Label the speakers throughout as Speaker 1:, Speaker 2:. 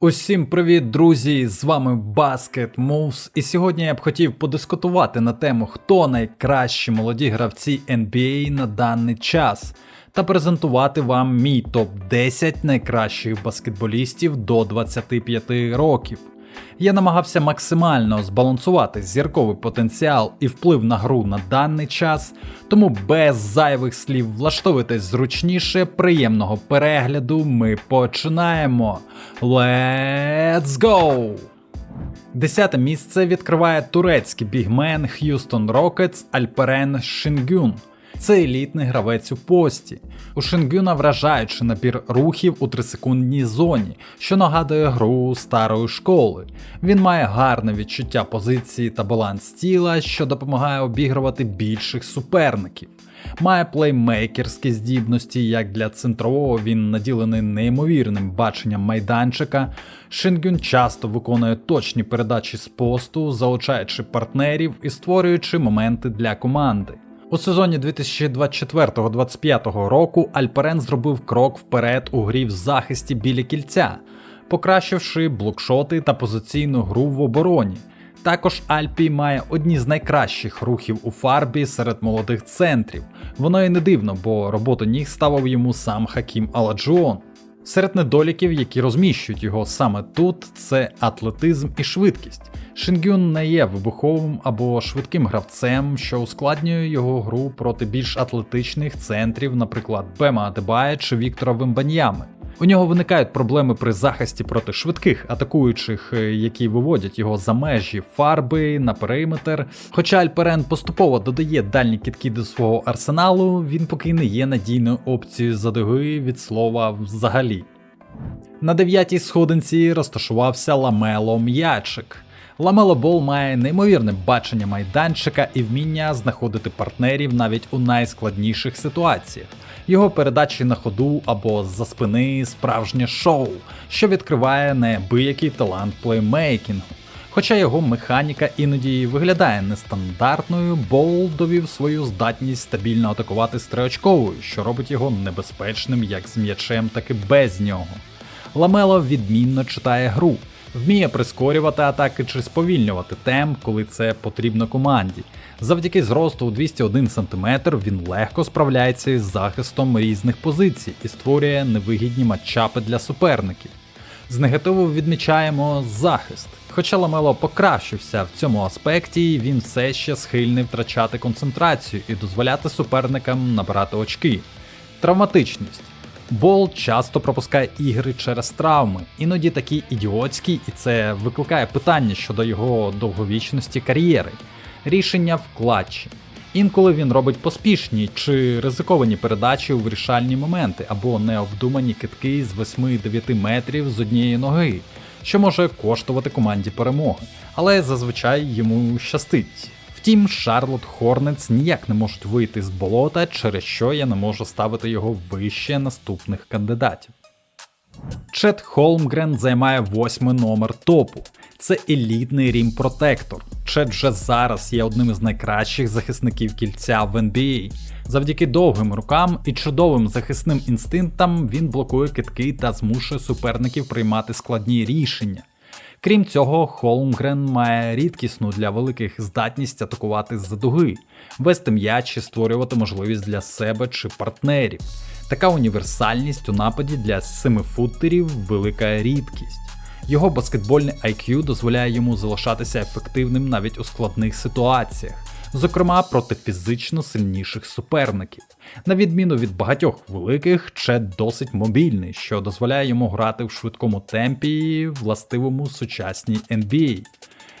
Speaker 1: Усім привіт, друзі! З вами Basket Moves, і сьогодні я б хотів подискутувати на тему, хто найкращі молоді гравці NBA на даний час, та презентувати вам мій топ 10 найкращих баскетболістів до 25 років. Я намагався максимально збалансувати зірковий потенціал і вплив на гру на даний час, тому без зайвих слів влаштовуйтесь зручніше, приємного перегляду. Ми починаємо. Let's go! Десяте місце відкриває турецький бігмен Х'юстон Рокетс Альперен Шингюн. Це елітний гравець у пості. У Шингюна вражаючий набір рухів у трисекундній зоні, що нагадує гру старої школи. Він має гарне відчуття позиції та баланс тіла, що допомагає обігрувати більших суперників. Має плеймейкерські здібності, як для центрового він наділений неймовірним баченням майданчика. Шингюн часто виконує точні передачі з посту, залучаючи партнерів і створюючи моменти для команди. У сезоні 2024-2025 року Альперен зробив крок вперед у грі в захисті біля кільця, покращивши блокшоти та позиційну гру в обороні. Також Альпі має одні з найкращих рухів у фарбі серед молодих центрів. Воно і не дивно, бо роботу ніг ставив йому сам Хакім Аладжуон. Серед недоліків, які розміщують його саме тут, це атлетизм і швидкість. Шингюн не є вибуховим або швидким гравцем, що ускладнює його гру проти більш атлетичних центрів, наприклад, Бема Адебая чи Віктора Вимбаньями. У нього виникають проблеми при захисті проти швидких атакуючих, е, які виводять його за межі фарби на периметр. Хоча Альперен поступово додає дальні кітки до свого арсеналу, він поки не є надійною опцією задоги від слова взагалі. На дев'ятій сходинці розташувався ламело м'ячик. Ламело Бол має неймовірне бачення майданчика і вміння знаходити партнерів навіть у найскладніших ситуаціях. Його передачі на ходу або з-за спини справжнє шоу, що відкриває неабиякий талант плеймейкінгу. Хоча його механіка іноді виглядає нестандартною, Бол довів свою здатність стабільно атакувати з що робить його небезпечним як з м'ячем, так і без нього. Ламело відмінно читає гру, вміє прискорювати атаки чи сповільнювати темп, коли це потрібно команді. Завдяки зросту у 201 см він легко справляється із захистом різних позицій і створює невигідні матчапи для суперників. З негативу відмічаємо захист. Хоча Ламело покращився в цьому аспекті, він все ще схильний втрачати концентрацію і дозволяти суперникам набирати очки. Травматичність. Бол часто пропускає ігри через травми, іноді такі ідіотські, і це викликає питання щодо його довговічності кар'єри. Рішення в клатчі. Інколи він робить поспішні чи ризиковані передачі у вирішальні моменти або необдумані китки з 8-9 метрів з однієї ноги, що може коштувати команді перемоги, але зазвичай йому щастить. Втім, Шарлот Хорнец ніяк не можуть вийти з болота, через що я не можу ставити його вище наступних кандидатів. Чет Холмгрен займає восьмий номер топу. Це елітний рім протектор. Чет вже зараз є одним із найкращих захисників кільця в NBA. Завдяки довгим рукам і чудовим захисним інстинктам він блокує китки та змушує суперників приймати складні рішення. Крім цього, Холмгрен має рідкісну для великих здатність атакувати з-за дуги, вести м'яч і створювати можливість для себе чи партнерів. Така універсальність у нападі для семифуттерів велика рідкість. Його баскетбольний IQ дозволяє йому залишатися ефективним навіть у складних ситуаціях, зокрема проти фізично сильніших суперників. На відміну від багатьох великих, Чет досить мобільний, що дозволяє йому грати в швидкому темпі, властивому сучасній NBA.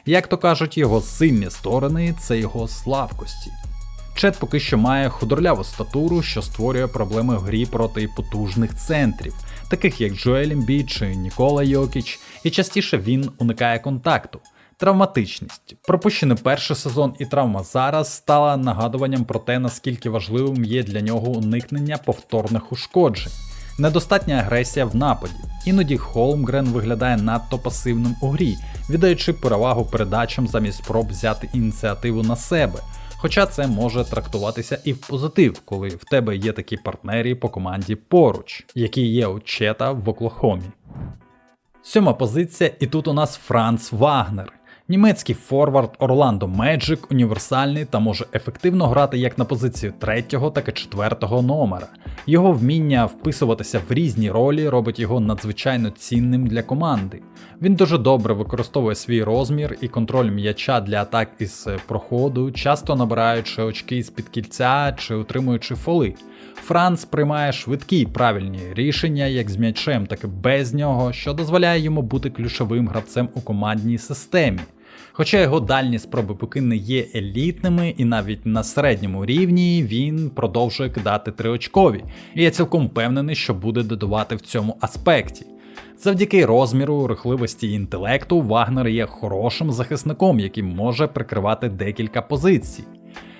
Speaker 1: Як то кажуть, його сильні сторони це його слабкості. Чет поки що має худорляву статуру, що створює проблеми в грі проти потужних центрів, таких як Джоель Ембі чи Нікола Йокіч, і частіше він уникає контакту. Травматичність. Пропущений перший сезон і травма зараз стала нагадуванням про те, наскільки важливим є для нього уникнення повторних ушкоджень. Недостатня агресія в нападі. Іноді Холмгрен виглядає надто пасивним у грі, віддаючи перевагу передачам замість спроб взяти ініціативу на себе. Хоча це може трактуватися і в позитив, коли в тебе є такі партнери по команді поруч, які є у Чета в Оклахомі. Сьома позиція, і тут у нас Франц Вагнер. Німецький форвард Орландо Меджик універсальний та може ефективно грати як на позицію третього, так і четвертого номера. Його вміння вписуватися в різні ролі робить його надзвичайно цінним для команди. Він дуже добре використовує свій розмір і контроль м'яча для атак із проходу, часто набираючи очки з-під кільця чи утримуючи фоли. Франц приймає швидкі й правильні рішення як з м'ячем, так і без нього, що дозволяє йому бути ключовим гравцем у командній системі. Хоча його дальні спроби поки не є елітними, і навіть на середньому рівні він продовжує кидати триочкові, і я цілком впевнений, що буде додавати в цьому аспекті. Завдяки розміру, рухливості і інтелекту Вагнер є хорошим захисником, який може прикривати декілька позицій.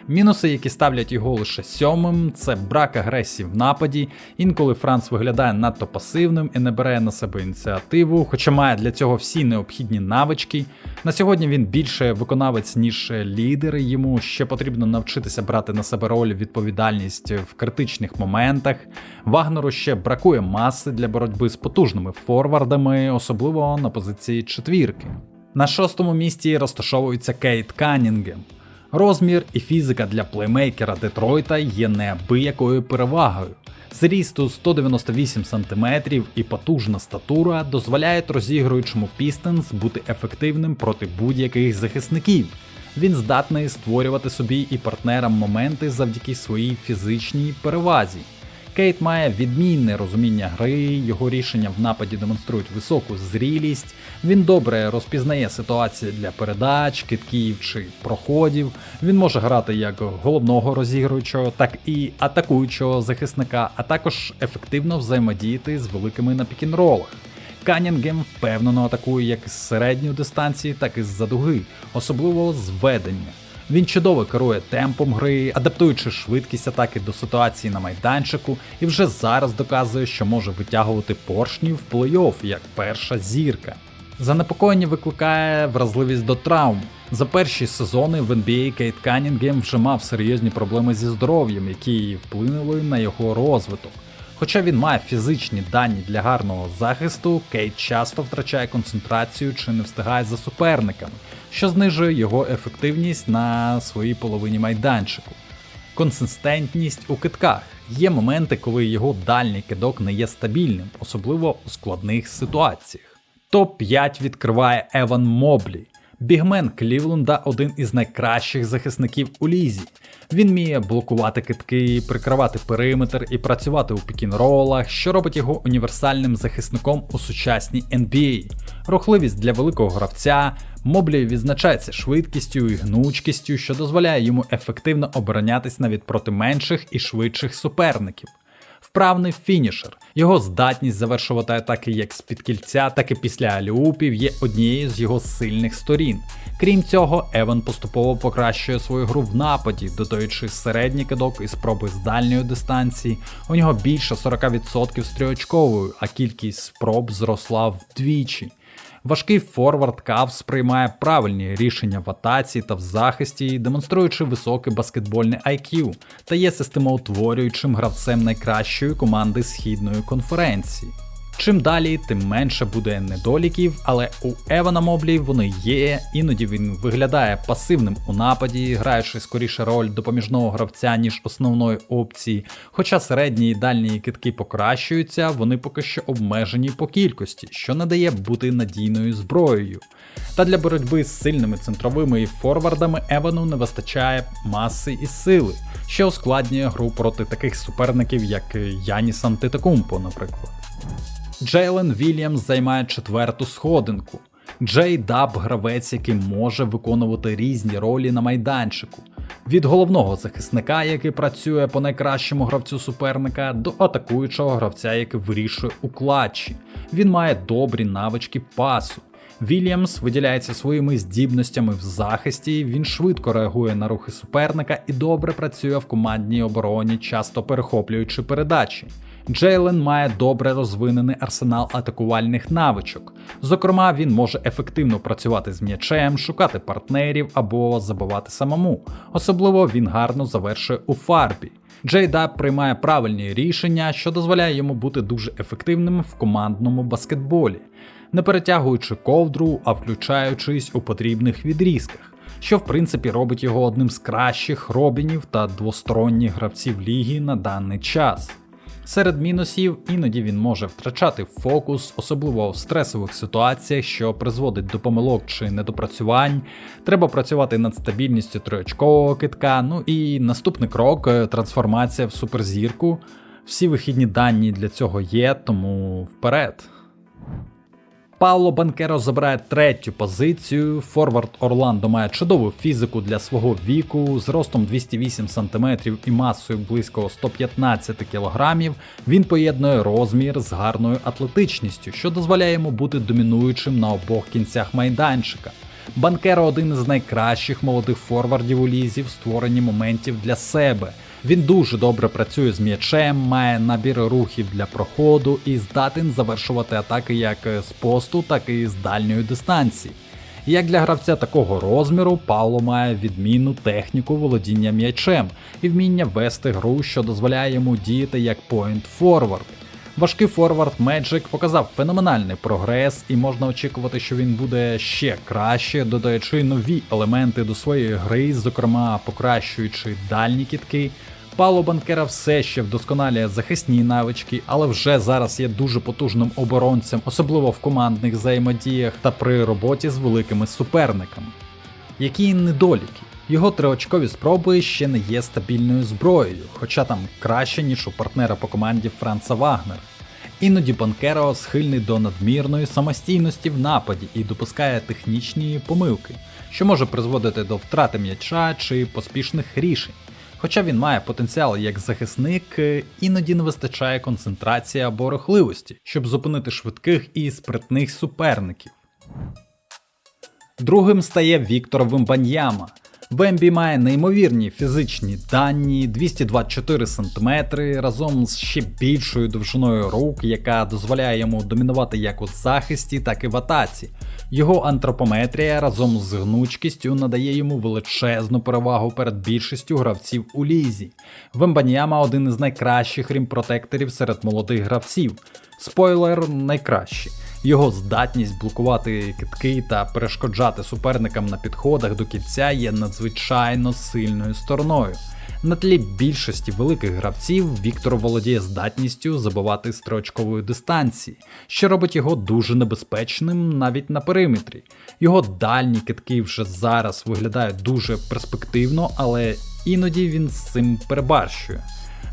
Speaker 1: Мінуси, які ставлять його лише сьомим, це брак агресії в нападі. Інколи Франц виглядає надто пасивним і не бере на себе ініціативу, хоча має для цього всі необхідні навички. На сьогодні він більше виконавець, ніж лідер. Йому ще потрібно навчитися брати на себе роль відповідальність в критичних моментах. Вагнеру ще бракує маси для боротьби з потужними форвардами, особливо на позиції четвірки. На шостому місці розташовується Кейт Канінгем. Розмір і фізика для плеймейкера Детройта є неабиякою перевагою. Зрісту 198 см і потужна статура дозволяють розігруючому Пістенс бути ефективним проти будь-яких захисників. Він здатний створювати собі і партнерам моменти завдяки своїй фізичній перевазі. Кейт має відмінне розуміння гри, його рішення в нападі демонструють високу зрілість, він добре розпізнає ситуації для передач, китків чи проходів. Він може грати як головного розігруючого, так і атакуючого захисника, а також ефективно взаємодіяти з великими на пікінролах. Канінгем впевнено атакує як з середньої дистанції, так і з-за дуги, особливо з ведення. Він чудово керує темпом гри, адаптуючи швидкість атаки до ситуації на майданчику, і вже зараз доказує, що може витягувати поршні в плей-офф як перша зірка. Занепокоєння викликає вразливість до травм. За перші сезони в NBA Кейт Канінгем вже мав серйозні проблеми зі здоров'ям, які вплинули на його розвиток. Хоча він має фізичні дані для гарного захисту, Кейт часто втрачає концентрацію чи не встигає за суперниками, що знижує його ефективність на своїй половині майданчику. Консистентність у китках. Є моменти, коли його дальній кидок не є стабільним, особливо у складних ситуаціях. Топ-5 відкриває Еван Моблі. Бігмен Клівленда один із найкращих захисників у лізі. Він вміє блокувати китки, прикривати периметр і працювати у пікінролах, що робить його універсальним захисником у сучасній NBA. Рухливість для великого гравця. Моблі відзначається швидкістю і гнучкістю, що дозволяє йому ефективно оборонятись навіть проти менших і швидших суперників вправний фінішер. Його здатність завершувати атаки як з під кільця, так і після аліупів є однією з його сильних сторін. Крім цього, Еван поступово покращує свою гру в нападі, додаючи середній кидок і спроби з дальньої дистанції. У нього більше 40% стрілочковою, а кількість спроб зросла вдвічі. Важкий форвард Кавс приймає правильні рішення в атаці та в захисті, демонструючи високий баскетбольний IQ, та є системоутворюючим гравцем найкращої команди східної конференції. Чим далі, тим менше буде недоліків, але у Евана Моблі вони є, іноді він виглядає пасивним у нападі, граючи скоріше роль допоміжного гравця, ніж основної опції. Хоча середні і дальні китки покращуються, вони поки що обмежені по кількості, що не дає бути надійною зброєю. Та для боротьби з сильними центровими і форвардами Евану не вистачає маси і сили, що ускладнює гру проти таких суперників, як Яніс Антетекумпо, наприклад. Джейлен Вільямс займає четверту сходинку. Джей Даб гравець, який може виконувати різні ролі на майданчику. Від головного захисника, який працює по найкращому гравцю суперника, до атакуючого гравця, який вирішує у клатчі. Він має добрі навички пасу. Вільямс виділяється своїми здібностями в захисті, він швидко реагує на рухи суперника і добре працює в командній обороні, часто перехоплюючи передачі. Джейлен має добре розвинений арсенал атакувальних навичок. Зокрема, він може ефективно працювати з м'ячем, шукати партнерів або забивати самому. Особливо він гарно завершує у фарбі. Джейдаб приймає правильні рішення, що дозволяє йому бути дуже ефективним в командному баскетболі. не перетягуючи ковдру, а включаючись у потрібних відрізках, що в принципі робить його одним з кращих робінів та двосторонніх гравців ліги на даний час. Серед мінусів іноді він може втрачати фокус, особливо в стресових ситуаціях, що призводить до помилок чи недопрацювань. Треба працювати над стабільністю триочкового китка. Ну і наступний крок е, трансформація в суперзірку. Всі вихідні дані для цього є, тому вперед. Пауло Банкеро забирає третю позицію. Форвард Орландо має чудову фізику для свого віку, з ростом 208 см і масою близько 115 кг. Він поєднує розмір з гарною атлетичністю, що дозволяє йому бути домінуючим на обох кінцях майданчика. Банкеро один із найкращих молодих форвардів у лізі в створенні моментів для себе. Він дуже добре працює з м'ячем, має набір рухів для проходу і здатен завершувати атаки як з посту, так і з дальньої дистанції. Як для гравця такого розміру, Павло має відмінну техніку володіння м'ячем і вміння вести гру, що дозволяє йому діяти як point-forward. Важкий форвард Magic показав феноменальний прогрес, і можна очікувати, що він буде ще краще, додаючи нові елементи до своєї гри, зокрема покращуючи дальні кітки. Пало Банкера все ще вдосконалює захисні навички, але вже зараз є дуже потужним оборонцем, особливо в командних взаємодіях та при роботі з великими суперниками. Які недоліки? Його триочкові спроби ще не є стабільною зброєю, хоча там краще, ніж у партнера по команді Франца Вагнера. Іноді Банкеро схильний до надмірної самостійності в нападі і допускає технічні помилки, що може призводити до втрати м'яча чи поспішних рішень. Хоча він має потенціал як захисник, іноді не вистачає концентрації або рухливості, щоб зупинити швидких і спритних суперників. Другим стає Віктор Вимбаньяма. Вембі має неймовірні фізичні дані 224 см разом з ще більшою довжиною рук, яка дозволяє йому домінувати як у захисті, так і в атаці. Його антропометрія разом з гнучкістю надає йому величезну перевагу перед більшістю гравців у лізі. Вембаньяма один із найкращих рімпротекторів серед молодих гравців. Спойлер найкращий. Його здатність блокувати китки та перешкоджати суперникам на підходах до кільця є надзвичайно сильною стороною. На тлі більшості великих гравців Віктор володіє здатністю забивати строчкової дистанції, що робить його дуже небезпечним навіть на периметрі. Його дальні китки вже зараз виглядають дуже перспективно, але іноді він з цим перебарщує.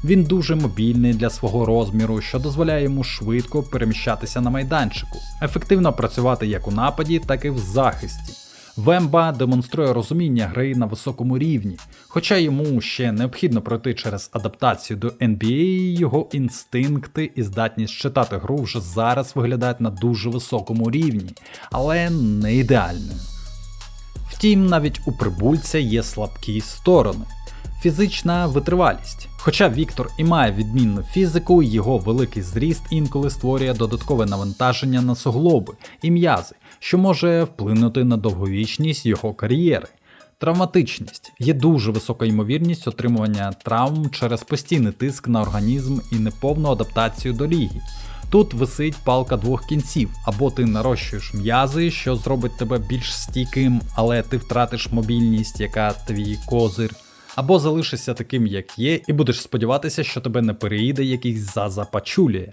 Speaker 1: Він дуже мобільний для свого розміру, що дозволяє йому швидко переміщатися на майданчику, ефективно працювати як у нападі, так і в захисті. Вемба демонструє розуміння гри на високому рівні, хоча йому ще необхідно пройти через адаптацію до NBA, його інстинкти і здатність читати гру вже зараз виглядають на дуже високому рівні, але не ідеальною. Втім, навіть у прибульця є слабкі сторони. Фізична витривалість. Хоча Віктор і має відмінну фізику, його великий зріст інколи створює додаткове навантаження на суглоби і м'язи, що може вплинути на довговічність його кар'єри. Травматичність є дуже висока ймовірність отримування травм через постійний тиск на організм і неповну адаптацію до ліги. Тут висить палка двох кінців, або ти нарощуєш м'язи, що зробить тебе більш стійким, але ти втратиш мобільність, яка твій козир, або залишишся таким, як є, і будеш сподіватися, що тебе не переїде якийсь заза пачулія.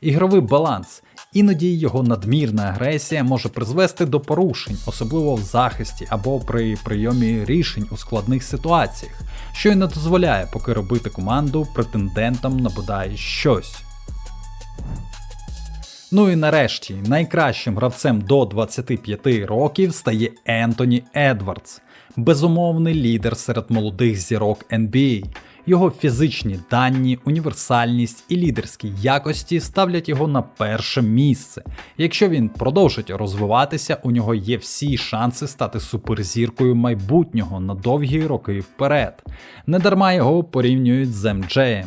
Speaker 1: Ігровий баланс. Іноді його надмірна агресія може призвести до порушень, особливо в захисті або при прийомі рішень у складних ситуаціях, що й не дозволяє поки робити команду претендентом на бодай щось. Ну і нарешті найкращим гравцем до 25 років стає Ентоні Едвардс, безумовний лідер серед молодих зірок NBA. Його фізичні дані, універсальність і лідерські якості ставлять його на перше місце. Якщо він продовжить розвиватися, у нього є всі шанси стати суперзіркою майбутнього на довгі роки вперед. Недарма його порівнюють з МДЖем.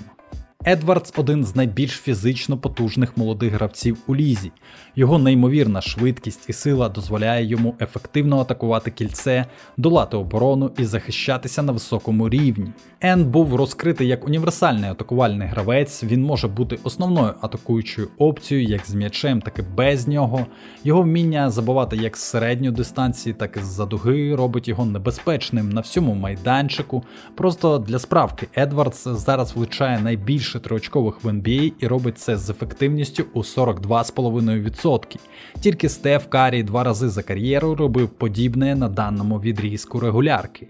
Speaker 1: Едвардс один з найбільш фізично потужних молодих гравців у лізі. Його неймовірна швидкість і сила дозволяє йому ефективно атакувати кільце, долати оборону і захищатися на високому рівні. Ен був розкритий як універсальний атакувальний гравець, він може бути основною атакуючою опцією як з м'ячем, так і без нього. Його вміння забивати як з середньої дистанції, так і з-за дуги робить його небезпечним на всьому майданчику. Просто для справки Едвардс зараз влучає найбільше триочкових в NBA і робить це з ефективністю у 42,5%. Тільки Стеф Карі два рази за кар'єру робив подібне на даному відрізку регулярки.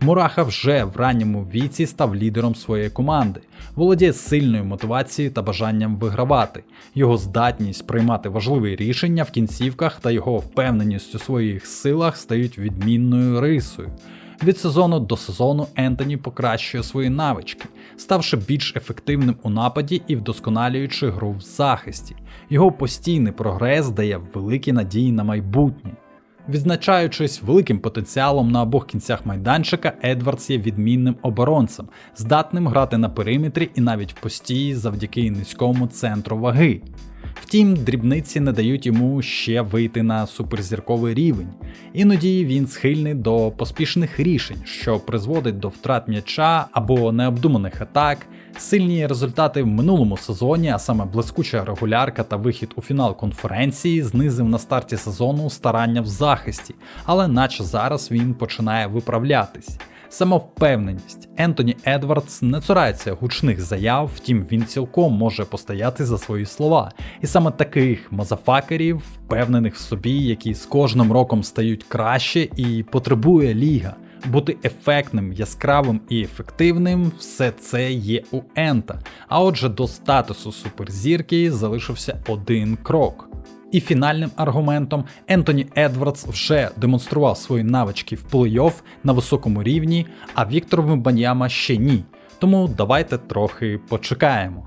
Speaker 1: Мураха вже в ранньому віці став лідером своєї команди, володіє сильною мотивацією та бажанням вигравати. Його здатність приймати важливі рішення в кінцівках та його впевненість у своїх силах стають відмінною рисою. Від сезону до сезону Ентоні покращує свої навички, ставши більш ефективним у нападі і вдосконалюючи гру в захисті. Його постійний прогрес дає великі надії на майбутнє. Відзначаючись великим потенціалом на обох кінцях майданчика, Едвардс є відмінним оборонцем, здатним грати на периметрі і навіть в постії завдяки низькому центру ваги. Втім, дрібниці не дають йому ще вийти на суперзірковий рівень. Іноді він схильний до поспішних рішень, що призводить до втрат м'яча або необдуманих атак. Сильні результати в минулому сезоні, а саме блискуча регулярка та вихід у фінал конференції, знизив на старті сезону старання в захисті, але наче зараз він починає виправлятись. Самовпевненість Ентоні Едвардс не цурається гучних заяв, втім він цілком може постояти за свої слова. І саме таких мазафакерів, впевнених в собі, які з кожним роком стають краще і потребує ліга. Бути ефектним, яскравим і ефективним все це є у Ента. А отже, до статусу суперзірки залишився один крок. І фінальним аргументом Ентоні Едвардс вже демонстрував свої навички в плей-офф на високому рівні, а Віктор Вимбаньяма ще ні. Тому давайте трохи почекаємо.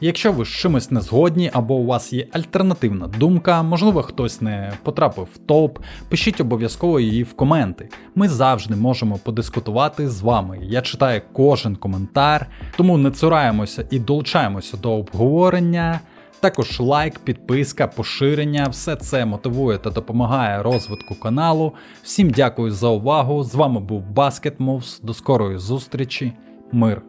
Speaker 1: Якщо ви з чимось не згодні або у вас є альтернативна думка, можливо, хтось не потрапив в топ, пишіть обов'язково її в коменти. Ми завжди можемо подискутувати з вами. Я читаю кожен коментар, тому не цураємося і долучаємося до обговорення. Також лайк, підписка, поширення, все це мотивує та допомагає розвитку каналу. Всім дякую за увагу. З вами був Basket Moves. До скорої зустрічі. Мир.